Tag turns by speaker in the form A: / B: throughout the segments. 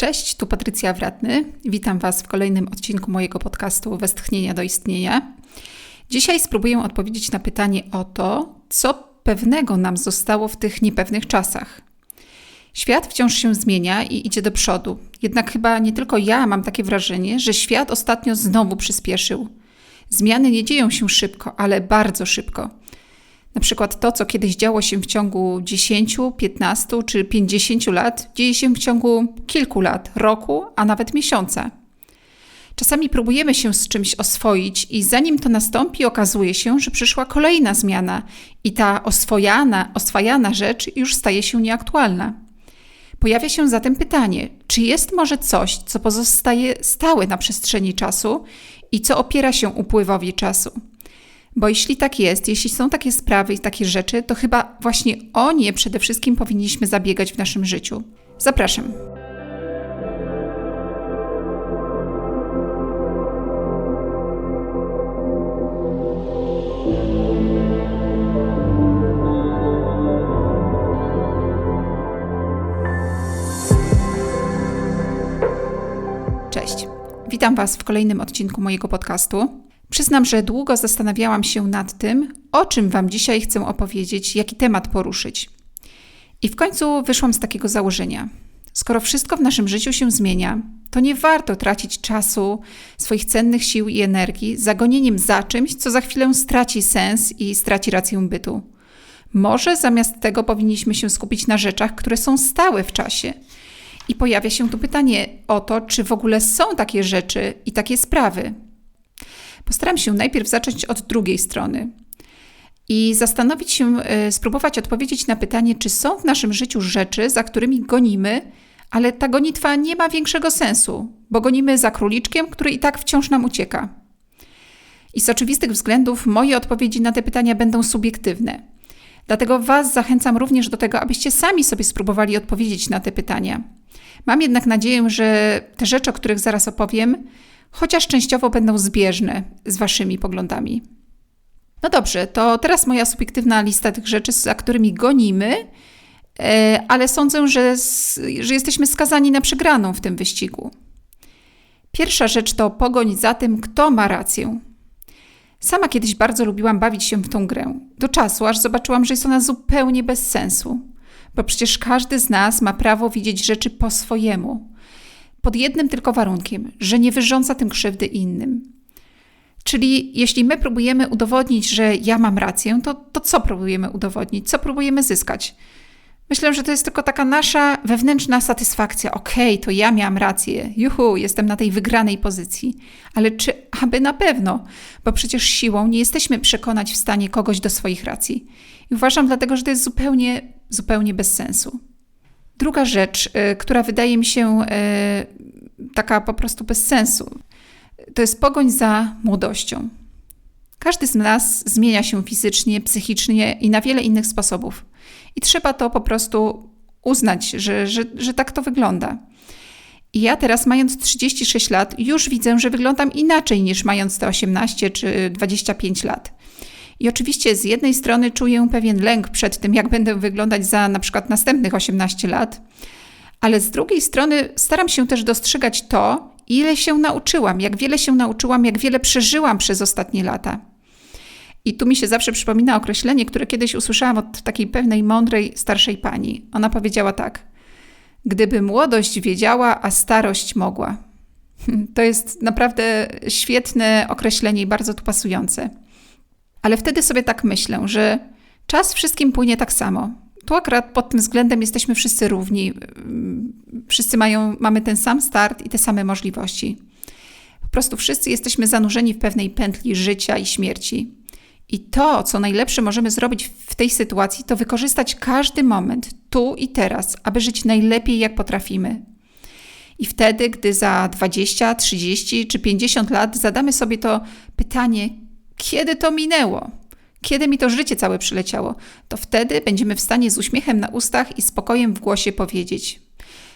A: Cześć, tu Patrycja Wratny. Witam Was w kolejnym odcinku mojego podcastu Westchnienia do istnienia. Dzisiaj spróbuję odpowiedzieć na pytanie o to, co pewnego nam zostało w tych niepewnych czasach. Świat wciąż się zmienia i idzie do przodu. Jednak chyba nie tylko ja mam takie wrażenie, że świat ostatnio znowu przyspieszył. Zmiany nie dzieją się szybko, ale bardzo szybko. Na przykład to, co kiedyś działo się w ciągu 10, 15 czy 50 lat, dzieje się w ciągu kilku lat, roku, a nawet miesiąca. Czasami próbujemy się z czymś oswoić, i zanim to nastąpi, okazuje się, że przyszła kolejna zmiana i ta oswojana, oswajana rzecz już staje się nieaktualna. Pojawia się zatem pytanie, czy jest może coś, co pozostaje stałe na przestrzeni czasu i co opiera się upływowi czasu? Bo jeśli tak jest, jeśli są takie sprawy i takie rzeczy, to chyba właśnie o nie przede wszystkim powinniśmy zabiegać w naszym życiu. Zapraszam. Cześć. Witam Was w kolejnym odcinku mojego podcastu. Przyznam, że długo zastanawiałam się nad tym, o czym Wam dzisiaj chcę opowiedzieć, jaki temat poruszyć. I w końcu wyszłam z takiego założenia. Skoro wszystko w naszym życiu się zmienia, to nie warto tracić czasu, swoich cennych sił i energii zagonieniem za czymś, co za chwilę straci sens i straci rację bytu. Może zamiast tego powinniśmy się skupić na rzeczach, które są stałe w czasie. I pojawia się tu pytanie o to, czy w ogóle są takie rzeczy i takie sprawy. Postaram się najpierw zacząć od drugiej strony i zastanowić się, e, spróbować odpowiedzieć na pytanie, czy są w naszym życiu rzeczy, za którymi gonimy, ale ta gonitwa nie ma większego sensu, bo gonimy za króliczkiem, który i tak wciąż nam ucieka. I z oczywistych względów moje odpowiedzi na te pytania będą subiektywne. Dlatego Was zachęcam również do tego, abyście sami sobie spróbowali odpowiedzieć na te pytania. Mam jednak nadzieję, że te rzeczy, o których zaraz opowiem, chociaż częściowo będą zbieżne z Waszymi poglądami. No dobrze, to teraz moja subiektywna lista tych rzeczy, za którymi gonimy, e, ale sądzę, że, że jesteśmy skazani na przegraną w tym wyścigu. Pierwsza rzecz to pogoń za tym, kto ma rację. Sama kiedyś bardzo lubiłam bawić się w tą grę, do czasu, aż zobaczyłam, że jest ona zupełnie bez sensu, bo przecież każdy z nas ma prawo widzieć rzeczy po swojemu pod jednym tylko warunkiem, że nie wyrządza tym krzywdy innym. Czyli jeśli my próbujemy udowodnić, że ja mam rację, to, to co próbujemy udowodnić? Co próbujemy zyskać? Myślę, że to jest tylko taka nasza wewnętrzna satysfakcja. Okej, okay, to ja miałam rację. Juhu, jestem na tej wygranej pozycji. Ale czy aby na pewno? Bo przecież siłą nie jesteśmy przekonać w stanie kogoś do swoich racji. I uważam dlatego, że to jest zupełnie, zupełnie bez sensu. Druga rzecz, y, która wydaje mi się y, taka po prostu bez sensu, to jest pogoń za młodością. Każdy z nas zmienia się fizycznie, psychicznie i na wiele innych sposobów. I trzeba to po prostu uznać, że, że, że tak to wygląda. I ja teraz, mając 36 lat, już widzę, że wyglądam inaczej niż mając te 18 czy 25 lat. I oczywiście z jednej strony czuję pewien lęk przed tym, jak będę wyglądać za na przykład następnych 18 lat, ale z drugiej strony staram się też dostrzegać to, ile się nauczyłam, jak wiele się nauczyłam, jak wiele przeżyłam przez ostatnie lata. I tu mi się zawsze przypomina określenie, które kiedyś usłyszałam od takiej pewnej mądrej starszej pani. Ona powiedziała tak: Gdyby młodość wiedziała, a starość mogła. To jest naprawdę świetne określenie i bardzo tu pasujące. Ale wtedy sobie tak myślę, że czas wszystkim płynie tak samo. Tu akurat pod tym względem jesteśmy wszyscy równi. Wszyscy mają, mamy ten sam start i te same możliwości. Po prostu wszyscy jesteśmy zanurzeni w pewnej pętli życia i śmierci. I to, co najlepsze możemy zrobić w tej sytuacji, to wykorzystać każdy moment, tu i teraz, aby żyć najlepiej, jak potrafimy. I wtedy, gdy za 20, 30 czy 50 lat zadamy sobie to pytanie, kiedy to minęło, kiedy mi to życie całe przyleciało, to wtedy będziemy w stanie z uśmiechem na ustach i spokojem w głosie powiedzieć: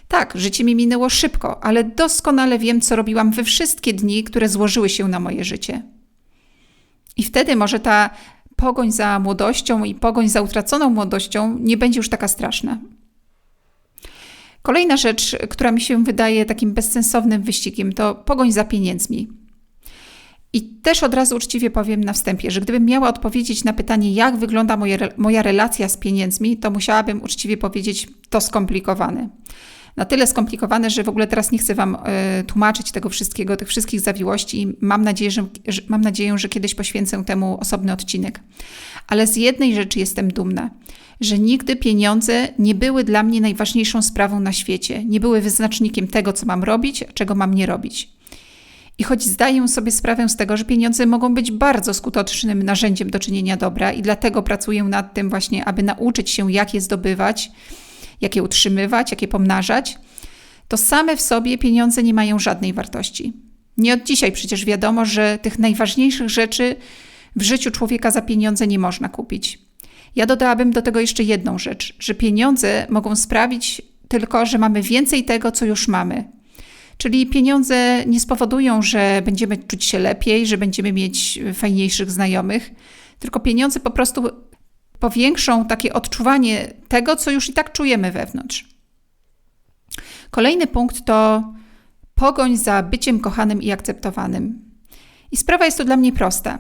A: Tak, życie mi minęło szybko, ale doskonale wiem, co robiłam we wszystkie dni, które złożyły się na moje życie. I wtedy może ta pogoń za młodością i pogoń za utraconą młodością nie będzie już taka straszna. Kolejna rzecz, która mi się wydaje takim bezsensownym wyścigiem, to pogoń za pieniędzmi. I też od razu uczciwie powiem na wstępie, że gdybym miała odpowiedzieć na pytanie, jak wygląda moja, moja relacja z pieniędzmi, to musiałabym uczciwie powiedzieć, to skomplikowane. Na tyle skomplikowane, że w ogóle teraz nie chcę Wam y, tłumaczyć tego wszystkiego, tych wszystkich zawiłości mam nadzieję, że, że, mam nadzieję, że kiedyś poświęcę temu osobny odcinek. Ale z jednej rzeczy jestem dumna, że nigdy pieniądze nie były dla mnie najważniejszą sprawą na świecie, nie były wyznacznikiem tego, co mam robić, czego mam nie robić. I choć zdaję sobie sprawę z tego, że pieniądze mogą być bardzo skutecznym narzędziem do czynienia dobra, i dlatego pracuję nad tym właśnie, aby nauczyć się, jak je zdobywać, jak je utrzymywać, jak je pomnażać, to same w sobie pieniądze nie mają żadnej wartości. Nie od dzisiaj przecież wiadomo, że tych najważniejszych rzeczy w życiu człowieka za pieniądze nie można kupić. Ja dodałabym do tego jeszcze jedną rzecz, że pieniądze mogą sprawić tylko, że mamy więcej tego, co już mamy. Czyli pieniądze nie spowodują, że będziemy czuć się lepiej, że będziemy mieć fajniejszych znajomych, tylko pieniądze po prostu powiększą takie odczuwanie tego, co już i tak czujemy wewnątrz. Kolejny punkt to pogoń za byciem kochanym i akceptowanym. I sprawa jest tu dla mnie prosta.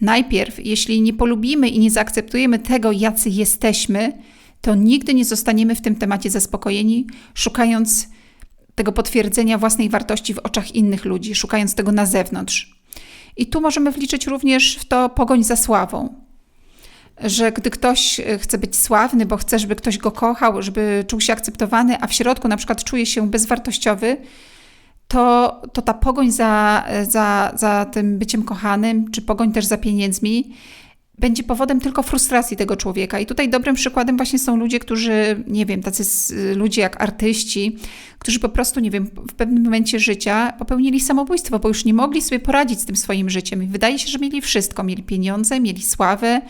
A: Najpierw, jeśli nie polubimy i nie zaakceptujemy tego, jacy jesteśmy, to nigdy nie zostaniemy w tym temacie zaspokojeni, szukając tego potwierdzenia własnej wartości w oczach innych ludzi, szukając tego na zewnątrz. I tu możemy wliczyć również w to pogoń za sławą. Że gdy ktoś chce być sławny, bo chce, żeby ktoś go kochał, żeby czuł się akceptowany, a w środku na przykład czuje się bezwartościowy, to, to ta pogoń za, za, za tym byciem kochanym, czy pogoń też za pieniędzmi, będzie powodem tylko frustracji tego człowieka. I tutaj dobrym przykładem właśnie są ludzie, którzy, nie wiem, tacy ludzie jak artyści, którzy po prostu, nie wiem, w pewnym momencie życia popełnili samobójstwo, bo już nie mogli sobie poradzić z tym swoim życiem. I wydaje się, że mieli wszystko. Mieli pieniądze, mieli sławę,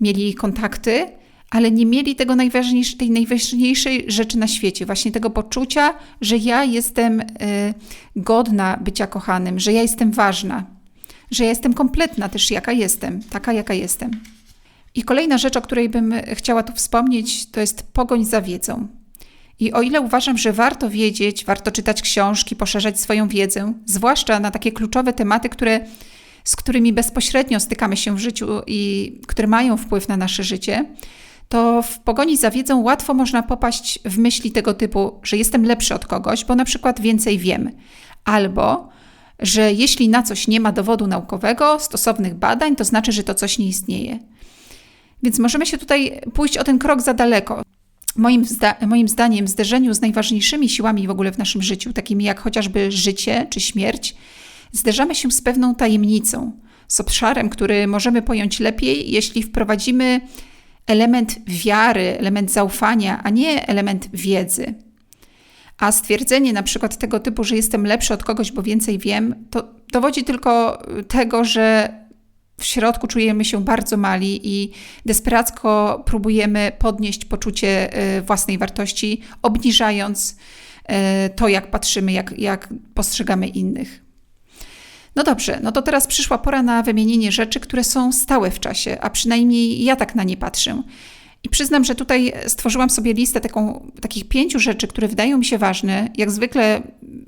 A: mieli kontakty, ale nie mieli tego najważniejszej, tej najważniejszej rzeczy na świecie, właśnie tego poczucia, że ja jestem y, godna bycia kochanym, że ja jestem ważna, że ja jestem kompletna też jaka jestem, taka jaka jestem. I kolejna rzecz, o której bym chciała tu wspomnieć, to jest pogoń za wiedzą. I o ile uważam, że warto wiedzieć, warto czytać książki, poszerzać swoją wiedzę, zwłaszcza na takie kluczowe tematy, które, z którymi bezpośrednio stykamy się w życiu i które mają wpływ na nasze życie, to w pogoni za wiedzą łatwo można popaść w myśli tego typu, że jestem lepszy od kogoś, bo na przykład więcej wiem, albo że jeśli na coś nie ma dowodu naukowego, stosownych badań, to znaczy, że to coś nie istnieje. Więc możemy się tutaj pójść o ten krok za daleko. Moim, zda moim zdaniem, w zderzeniu z najważniejszymi siłami w ogóle w naszym życiu, takimi jak chociażby życie czy śmierć, zderzamy się z pewną tajemnicą, z obszarem, który możemy pojąć lepiej, jeśli wprowadzimy element wiary, element zaufania, a nie element wiedzy. A stwierdzenie na przykład tego typu, że jestem lepszy od kogoś, bo więcej wiem, to dowodzi tylko tego, że w środku czujemy się bardzo mali i desperacko próbujemy podnieść poczucie y, własnej wartości, obniżając y, to, jak patrzymy, jak, jak postrzegamy innych. No dobrze, no to teraz przyszła pora na wymienienie rzeczy, które są stałe w czasie, a przynajmniej ja tak na nie patrzę. I przyznam, że tutaj stworzyłam sobie listę taką, takich pięciu rzeczy, które wydają mi się ważne. Jak zwykle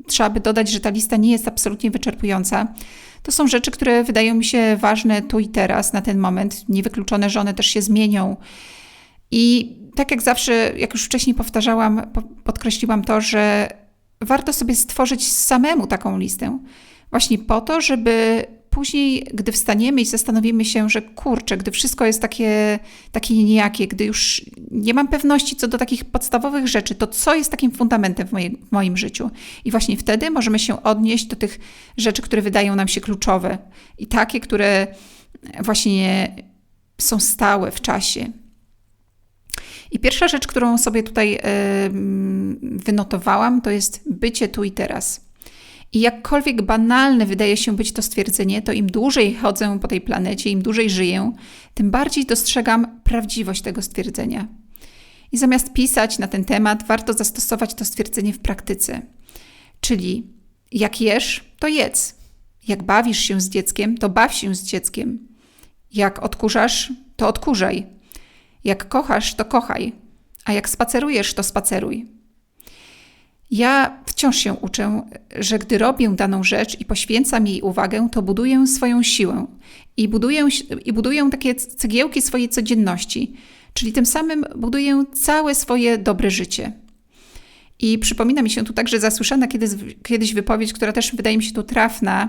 A: trzeba by dodać, że ta lista nie jest absolutnie wyczerpująca. To są rzeczy, które wydają mi się ważne tu i teraz, na ten moment. Niewykluczone, że one też się zmienią. I tak jak zawsze, jak już wcześniej powtarzałam, podkreśliłam to, że warto sobie stworzyć samemu taką listę. Właśnie po to, żeby później, gdy wstaniemy i zastanowimy się, że kurczę, gdy wszystko jest takie, takie nijakie, gdy już nie mam pewności co do takich podstawowych rzeczy, to co jest takim fundamentem w, moje, w moim życiu? I właśnie wtedy możemy się odnieść do tych rzeczy, które wydają nam się kluczowe i takie, które właśnie są stałe w czasie. I pierwsza rzecz, którą sobie tutaj yy, wynotowałam, to jest bycie tu i teraz. I jakkolwiek banalne wydaje się być to stwierdzenie, to im dłużej chodzę po tej planecie, im dłużej żyję, tym bardziej dostrzegam prawdziwość tego stwierdzenia. I zamiast pisać na ten temat, warto zastosować to stwierdzenie w praktyce. Czyli jak jesz, to jedz. Jak bawisz się z dzieckiem, to baw się z dzieckiem. Jak odkurzasz, to odkurzaj. Jak kochasz, to kochaj. A jak spacerujesz, to spaceruj. Ja wciąż się uczę, że gdy robię daną rzecz i poświęcam jej uwagę, to buduję swoją siłę i buduję, i buduję takie cegiełki swojej codzienności, czyli tym samym buduję całe swoje dobre życie. I przypomina mi się tu także zasłyszana kiedyś, kiedyś wypowiedź, która też wydaje mi się tu trafna.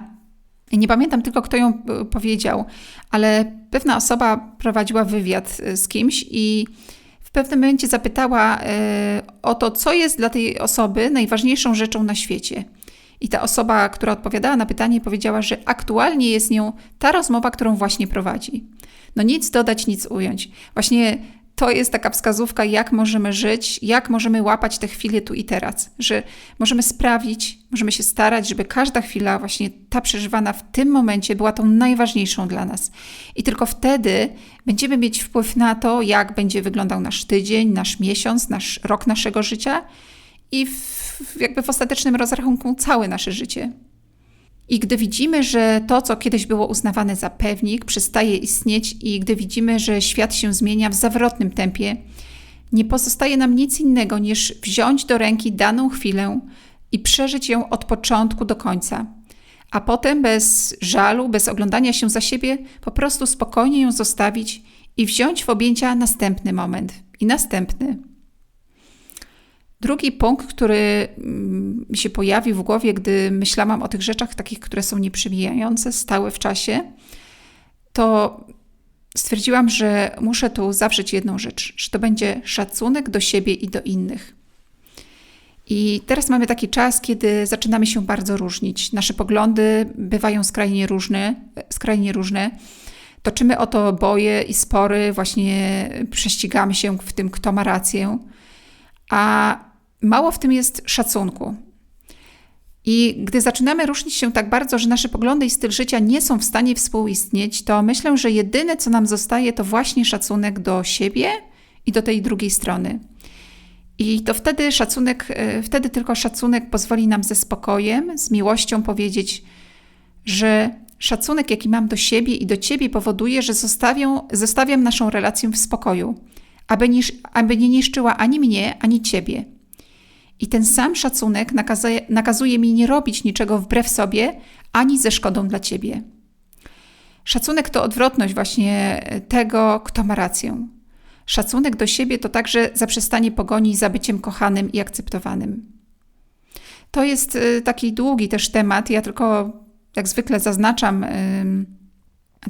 A: Nie pamiętam tylko, kto ją e, powiedział, ale pewna osoba prowadziła wywiad e, z kimś i w pewnym momencie zapytała e, o to, co jest dla tej osoby najważniejszą rzeczą na świecie. I ta osoba, która odpowiadała na pytanie, powiedziała, że aktualnie jest nią ta rozmowa, którą właśnie prowadzi. No nic dodać, nic ująć. Właśnie to jest taka wskazówka, jak możemy żyć, jak możemy łapać te chwile tu i teraz, że możemy sprawić, możemy się starać, żeby każda chwila, właśnie ta przeżywana w tym momencie, była tą najważniejszą dla nas. I tylko wtedy będziemy mieć wpływ na to, jak będzie wyglądał nasz tydzień, nasz miesiąc, nasz rok naszego życia i w, jakby w ostatecznym rozrachunku całe nasze życie. I gdy widzimy, że to, co kiedyś było uznawane za pewnik, przestaje istnieć, i gdy widzimy, że świat się zmienia w zawrotnym tempie, nie pozostaje nam nic innego niż wziąć do ręki daną chwilę i przeżyć ją od początku do końca. A potem bez żalu, bez oglądania się za siebie, po prostu spokojnie ją zostawić i wziąć w objęcia następny moment i następny. Drugi punkt, który mm, mi się pojawił w głowie, gdy myślałam o tych rzeczach takich, które są nieprzemijające, stałe w czasie, to stwierdziłam, że muszę tu zawrzeć jedną rzecz, że to będzie szacunek do siebie i do innych. I teraz mamy taki czas, kiedy zaczynamy się bardzo różnić. Nasze poglądy bywają skrajnie różne, skrajnie różne. Toczymy o to boje i spory, właśnie prześcigamy się w tym, kto ma rację. A mało w tym jest szacunku. I gdy zaczynamy różnić się tak bardzo, że nasze poglądy i styl życia nie są w stanie współistnieć, to myślę, że jedyne, co nam zostaje, to właśnie szacunek do siebie i do tej drugiej strony. I to wtedy szacunek, e, wtedy tylko szacunek pozwoli nam ze spokojem, z miłością powiedzieć, że szacunek, jaki mam do siebie i do ciebie, powoduje, że zostawiam, zostawiam naszą relację w spokoju, aby, aby nie niszczyła ani mnie, ani ciebie. I ten sam szacunek nakazuje, nakazuje mi nie robić niczego wbrew sobie, ani ze szkodą dla ciebie. Szacunek to odwrotność właśnie tego, kto ma rację. Szacunek do siebie to także zaprzestanie pogoni za byciem kochanym i akceptowanym. To jest y, taki długi też temat. Ja tylko jak zwykle zaznaczam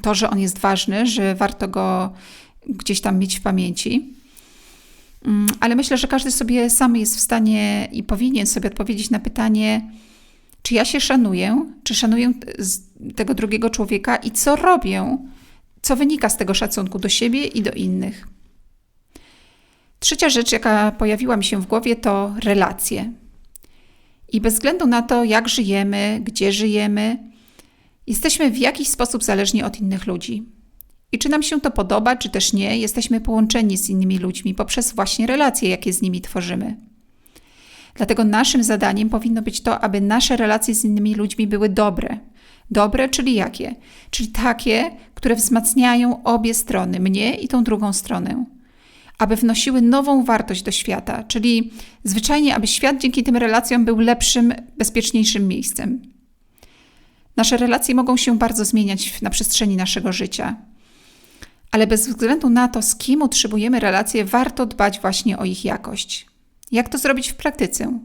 A: to, że on jest ważny, że warto go gdzieś tam mieć w pamięci. Mm, ale myślę, że każdy sobie sam jest w stanie i powinien sobie odpowiedzieć na pytanie, czy ja się szanuję, czy szanuję tego drugiego człowieka i co robię, co wynika z tego szacunku do siebie i do innych. Trzecia rzecz, jaka pojawiła mi się w głowie, to relacje. I bez względu na to, jak żyjemy, gdzie żyjemy, jesteśmy w jakiś sposób zależni od innych ludzi. I czy nam się to podoba, czy też nie, jesteśmy połączeni z innymi ludźmi poprzez właśnie relacje, jakie z nimi tworzymy. Dlatego naszym zadaniem powinno być to, aby nasze relacje z innymi ludźmi były dobre. Dobre, czyli jakie? Czyli takie, które wzmacniają obie strony, mnie i tą drugą stronę. Aby wnosiły nową wartość do świata, czyli zwyczajnie, aby świat dzięki tym relacjom był lepszym, bezpieczniejszym miejscem. Nasze relacje mogą się bardzo zmieniać na przestrzeni naszego życia ale bez względu na to, z kim utrzymujemy relacje, warto dbać właśnie o ich jakość. Jak to zrobić w praktyce?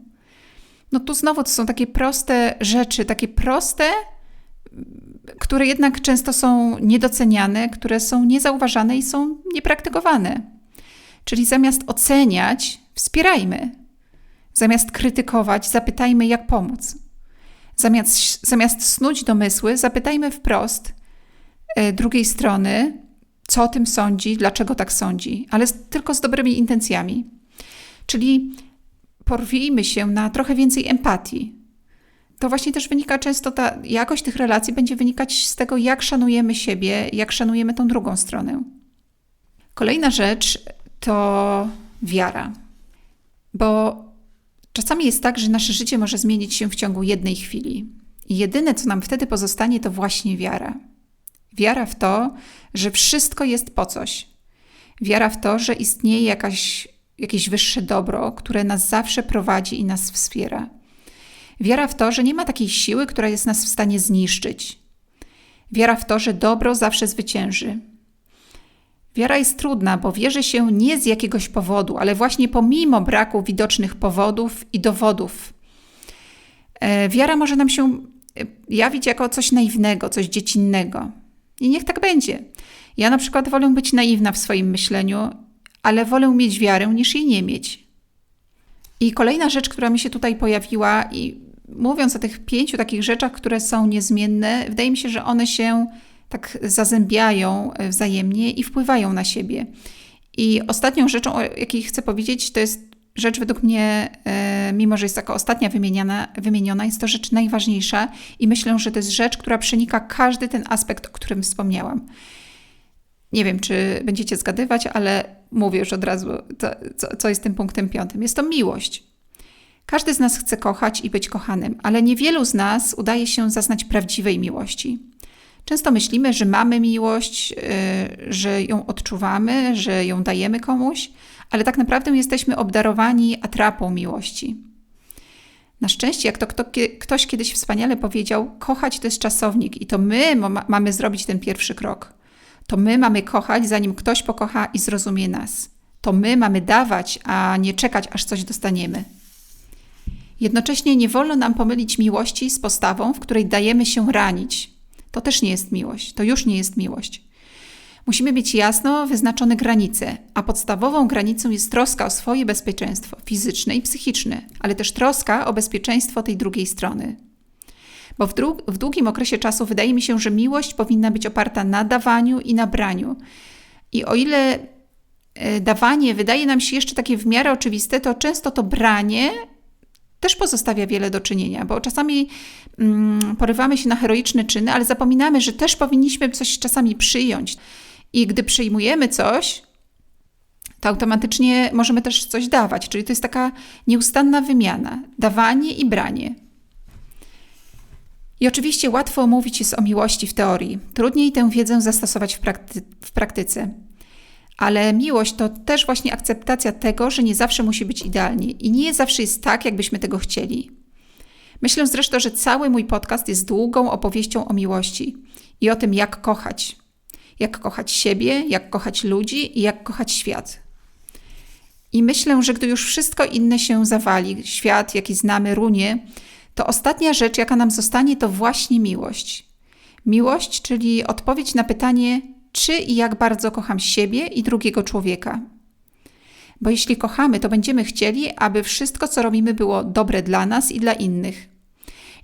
A: No tu znowu to są takie proste rzeczy, takie proste, które jednak często są niedoceniane, które są niezauważane i są niepraktykowane. Czyli zamiast oceniać, wspierajmy. Zamiast krytykować, zapytajmy, jak pomóc. Zamiast, zamiast snuć domysły, zapytajmy wprost e, drugiej strony, co o tym sądzi, dlaczego tak sądzi, ale tylko z dobrymi intencjami. Czyli porwijmy się na trochę więcej empatii. To właśnie też wynika często, ta jakość tych relacji będzie wynikać z tego, jak szanujemy siebie, jak szanujemy tą drugą stronę. Kolejna rzecz to wiara. Bo czasami jest tak, że nasze życie może zmienić się w ciągu jednej chwili. I jedyne, co nam wtedy pozostanie, to właśnie wiara. Wiara w to, że wszystko jest po coś. Wiara w to, że istnieje jakaś jakieś wyższe dobro, które nas zawsze prowadzi i nas wspiera. Wiara w to, że nie ma takiej siły, która jest nas w stanie zniszczyć. Wiara w to, że dobro zawsze zwycięży. Wiara jest trudna, bo wierzy się nie z jakiegoś powodu, ale właśnie pomimo braku widocznych powodów i dowodów. E, wiara może nam się e, jawić jako coś naiwnego, coś dziecinnego. I niech tak będzie. Ja na przykład wolę być naiwna w swoim myśleniu, ale wolę mieć wiarę niż jej nie mieć. I kolejna rzecz, która mi się tutaj pojawiła, i mówiąc o tych pięciu takich rzeczach, które są niezmienne, wydaje mi się, że one się tak zazębiają e, wzajemnie i wpływają na siebie. I ostatnią rzeczą, o jakiej chcę powiedzieć, to jest rzecz według mnie, e, mimo że jest taka ostatnia wymieniana, wymieniona, jest to rzecz najważniejsza i myślę, że to jest rzecz, która przenika każdy ten aspekt, o którym wspomniałam. Nie wiem, czy będziecie zgadywać, ale mówię już od razu, co, co, jest tym punktem piątym. Jest to miłość. Każdy z nas chce kochać i być kochanym, ale niewielu z nas udaje się zaznać prawdziwej miłości. Często myślimy, że mamy miłość, yy, że ją odczuwamy, że ją dajemy komuś, ale tak naprawdę jesteśmy obdarowani atrapą miłości. Na szczęście, jak to kto, ktoś kiedyś wspaniale powiedział, kochać to jest czasownik i to my mamy zrobić ten pierwszy krok. To my mamy kochać, zanim ktoś pokocha i zrozumie nas. To my mamy dawać, a nie czekać, aż coś dostaniemy. Jednocześnie nie wolno nam pomylić miłości z postawą, w której dajemy się ranić. To też nie jest miłość, to już nie jest miłość. Musimy mieć jasno wyznaczone granice, a podstawową granicą jest troska o swoje bezpieczeństwo fizyczne i psychiczne, ale też troska o bezpieczeństwo tej drugiej strony. Bo w, dług, w długim okresie czasu wydaje mi się, że miłość powinna być oparta na dawaniu i na braniu. I o ile e, dawanie wydaje nam się jeszcze takie w miarę oczywiste, to często to branie też pozostawia wiele do czynienia, bo czasami mm, porywamy się na heroiczne czyny, ale zapominamy, że też powinniśmy coś czasami przyjąć. I gdy przyjmujemy coś, to automatycznie możemy też coś dawać, czyli to jest taka nieustanna wymiana dawanie i branie. I oczywiście łatwo mówić jest o miłości w teorii, trudniej tę wiedzę zastosować w, prakty w praktyce. Ale miłość to też właśnie akceptacja tego, że nie zawsze musi być idealnie i nie zawsze jest tak, jakbyśmy tego chcieli. Myślę zresztą, że cały mój podcast jest długą opowieścią o miłości i o tym, jak kochać. Jak kochać siebie, jak kochać ludzi i jak kochać świat. I myślę, że gdy już wszystko inne się zawali, świat, jaki znamy, runie, to ostatnia rzecz, jaka nam zostanie, to właśnie miłość. Miłość, czyli odpowiedź na pytanie, czy i jak bardzo kocham siebie i drugiego człowieka. Bo jeśli kochamy, to będziemy chcieli, aby wszystko, co robimy, było dobre dla nas i dla innych.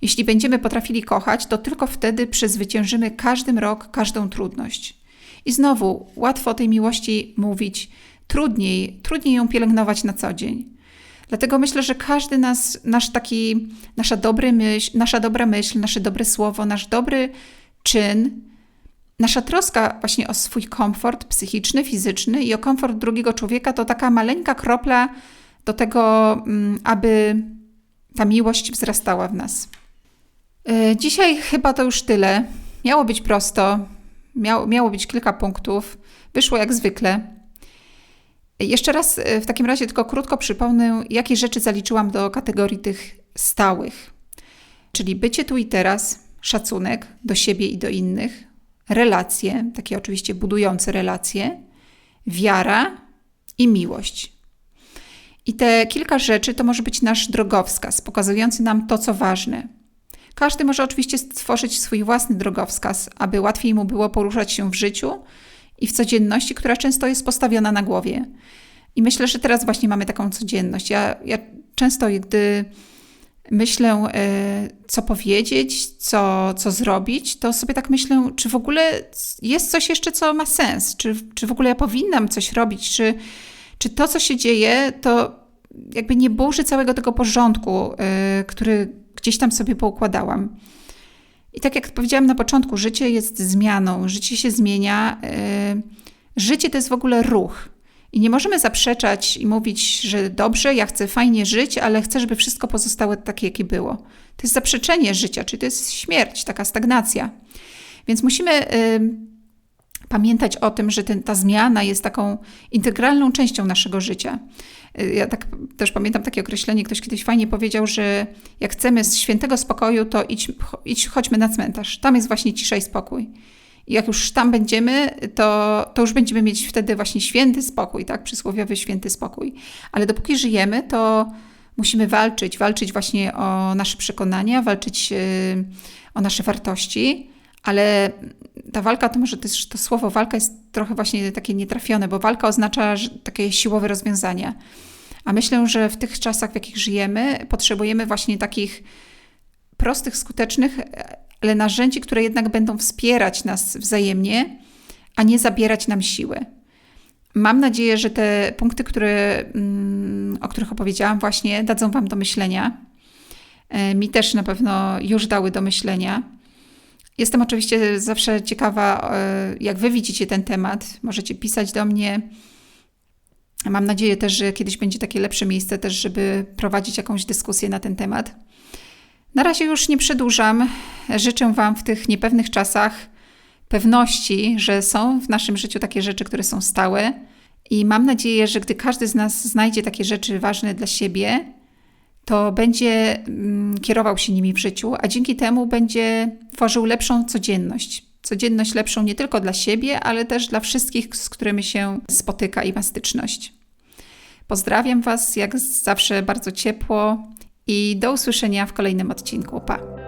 A: Jeśli będziemy potrafili kochać, to tylko wtedy przezwyciężymy każdym rok każdą trudność. I znowu, łatwo o tej miłości mówić, trudniej, trudniej ją pielęgnować na co dzień. Dlatego myślę, że każdy nas, nasz taki, nasza, dobry myśl, nasza dobra myśl, nasze dobre słowo, nasz dobry czyn Nasza troska właśnie o swój komfort psychiczny, fizyczny i o komfort drugiego człowieka to taka maleńka kropla do tego, mm, aby ta miłość wzrastała w nas. E, dzisiaj chyba to już tyle. Miało być prosto, miało, miało być kilka punktów, wyszło jak zwykle. Jeszcze raz e, w takim razie tylko krótko przypomnę, jakie rzeczy zaliczyłam do kategorii tych stałych. Czyli bycie tu i teraz, szacunek do siebie i do innych, relacje, takie oczywiście budujące relacje, wiara i miłość. I te kilka rzeczy to może być nasz drogowskaz, pokazujący nam to, co ważne. Każdy może oczywiście stworzyć swój własny drogowskaz, aby łatwiej mu było poruszać się w życiu i w codzienności, która często jest postawiona na głowie. I myślę, że teraz właśnie mamy taką codzienność. Ja, ja często, gdy myślę, e, co powiedzieć, co, co zrobić, to sobie tak myślę, czy w ogóle jest coś jeszcze, co ma sens, czy, czy w ogóle ja powinnam coś robić, czy, czy to, co się dzieje, to jakby nie burzy całego tego porządku, e, który gdzieś tam sobie poukładałam. I tak jak powiedziałam na początku, życie jest zmianą, życie się zmienia. E, życie to jest w ogóle ruch. I nie możemy zaprzeczać i mówić, że dobrze, ja chcę fajnie żyć, ale chcę, żeby wszystko pozostało takie, jakie było. To jest zaprzeczenie życia, czyli to jest śmierć, taka stagnacja. Więc musimy y, pamiętać o tym, że ten, ta zmiana jest taką integralną częścią naszego życia. Y, Ja tak też pamiętam takie określenie, ktoś kiedyś fajnie powiedział, że jak chcemy z świętego spokoju, to idź, idź chodźmy na cmentarz. Tam jest właśnie cisza i spokój. I jak już tam będziemy, to, to już będziemy mieć wtedy właśnie święty spokój, tak? Przysłowiowy święty spokój. Ale dopóki żyjemy, to musimy walczyć, walczyć właśnie o nasze przekonania, walczyć y, o nasze wartości, ale ta walka to może też to słowo walka jest trochę właśnie takie nietrafione, bo walka oznacza takie siłowe rozwiązania. A myślę, że w tych czasach, w jakich żyjemy, potrzebujemy właśnie takich prostych, skutecznych, ale narzędzi, które jednak będą wspierać nas wzajemnie, a nie zabierać nam siły. Mam nadzieję, że te punkty, które, mm, o których opowiedziałam, właśnie dadzą Wam do myślenia. E, Mi też na pewno już dały do myślenia. Jestem oczywiście zawsze ciekawa, e, jak Wy widzicie ten temat. Możecie pisać do mnie. Mam nadzieję też, że kiedyś będzie takie lepsze miejsce też, żeby prowadzić jakąś dyskusję na ten temat. Na razie już nie przedłużam. Życzę Wam w tych niepewnych czasach pewności, że są w naszym życiu takie rzeczy, które są stałe. I mam nadzieję, że gdy każdy z nas znajdzie takie rzeczy ważne dla siebie, to będzie mm, kierował się nimi w życiu, a dzięki temu będzie tworzył lepszą codzienność. Codzienność lepszą nie tylko dla siebie, ale też dla wszystkich, z którymi się spotyka i ma styczność. Pozdrawiam Was jak zawsze bardzo ciepło i do usłyszenia w kolejnym odcinku. Pa!